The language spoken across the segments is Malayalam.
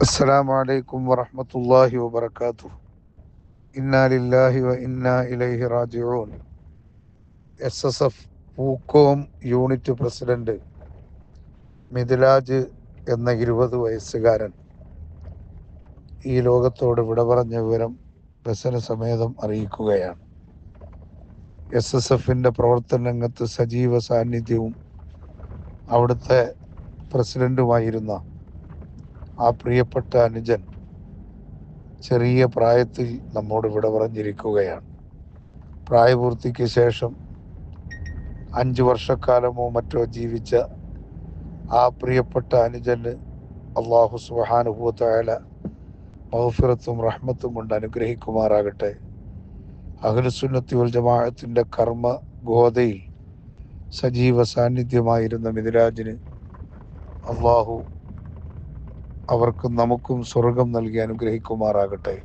السلام عليكم ورحمة الله وبركاته إنا لله وإنا إليه راجعون S S F Pookkom unit president Mithilaj എന്ന ഇരുപത് വയസ്സുകാരൻ ഈ ലോകത്തോട് വിട പറഞ്ഞ വിവരം വ്യസന സമേതം അറിയിക്കുകയാണ് എസ് എസ് എഫിൻ്റെ പ്രവർത്തന രംഗത്ത് സജീവ സാന്നിധ്യവും അവിടുത്തെ പ്രസിഡന്റുമായിരുന്ന ആ പ്രിയപ്പെട്ട അനുജൻ ചെറിയ പ്രായത്തിൽ നമ്മോട് വിട പറഞ്ഞിരിക്കുകയാണ്. പ്രായപൂർത്തിക്ക് ശേഷം അഞ്ച് വർഷക്കാലമോ മറ്റോ ജീവിച്ച ആ പ്രിയപ്പെട്ട അനുജന് അള്ളാഹു സുബാനുഭൂത്തായ മഹഫിറത്തും റഹ്മത്തും കൊണ്ട് അനുഗ്രഹിക്കുമാറാകട്ടെ. അഖിലുസുന്നത്തി വൽ ജമാഅത്തിന്റെ കർമ്മ ഗോതയിൽ സജീവ സാന്നിധ്യമായിരുന്ന മിഥിരാജിന് അള്ളാഹു അവർക്കും നമുക്കും സ്വർഗം നൽകി അനുഗ്രഹിക്കുമാറാകട്ടെ.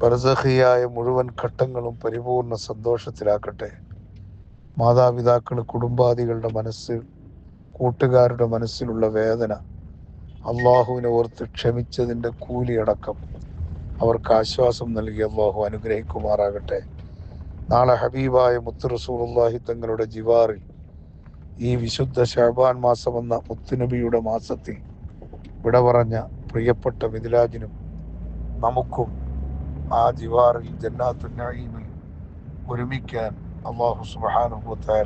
ബർസഹിയായ മുഴുവൻ ഘട്ടങ്ങളും പരിപൂർണ സന്തോഷത്തിലാക്കട്ടെ മാതാപിതാക്കൾ കുടുംബാദികളുടെ മനസ്സിൽ കൂട്ടുകാരുടെ മനസ്സിലുള്ള വേദന അള്ളാഹുവിനെ ഓർത്ത് ക്ഷമിച്ചതിന്റെ കൂലിയടക്കം അവർക്ക് ആശ്വാസം നൽകി അള്ളാഹു അനുഗ്രഹിക്കുമാറാകട്ടെ. നാളെ ഹബീബായ മുത്തുറസൂറുല്ലാഹി തങ്ങളുടെ ജിവാറിൽ ഈ വിശുദ്ധ ഷഹബാൻ മാസമെന്ന മുത്തുനബിയുടെ മാസത്തിൽ വിട പറഞ്ഞ പ്രിയപ്പെട്ട മിഥിലാജിനും നമുക്കും ആ ജിവാറിൽ ജന്നാത്തുന്നീമിൽ ഒരുമിക്കാൻ അള്ളാഹു സുബാനുഭൂത്തായ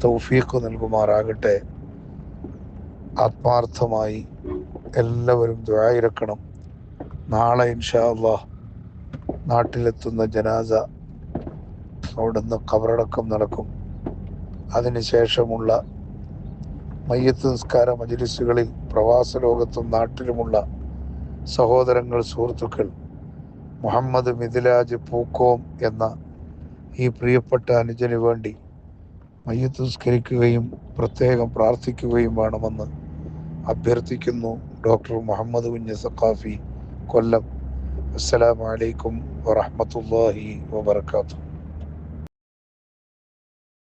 തൗഫീഖ് നൽകുമാറാകട്ടെ. ആത്മാർത്ഥമായി എല്ലാവരും ദ്വായിരക്കണം നാളെ ഇൻഷാ അള്ളാഹ് നാട്ടിലെത്തുന്ന ജനാസ അവിടുന്ന് കബറടക്കം നടക്കും. അതിനുശേഷമുള്ള മയ്യത്ത് നിസ്കാര മജിലിസുകളിൽ പ്രവാസ ലോകത്തും നാട്ടിലുമുള്ള സഹോദരങ്ങൾ സുഹൃത്തുക്കൾ മുഹമ്മദ് മിഥിലാജ് പൂക്കോം എന്ന ഈ പ്രിയപ്പെട്ട അനുജന് വേണ്ടി മയ്യത്ത് നിസ്കരിക്കുകയും പ്രത്യേകം പ്രാർത്ഥിക്കുകയും വേണമെന്ന് അഭ്യർത്ഥിക്കുന്നു ഡോക്ടർ മുഹമ്മദ് കുഞ്ഞ് സഖാഫി കൊല്ലം. അസ്സലാമലൈക്കും വറഹമത്തല്ലാഹി വബർക്കാത്തു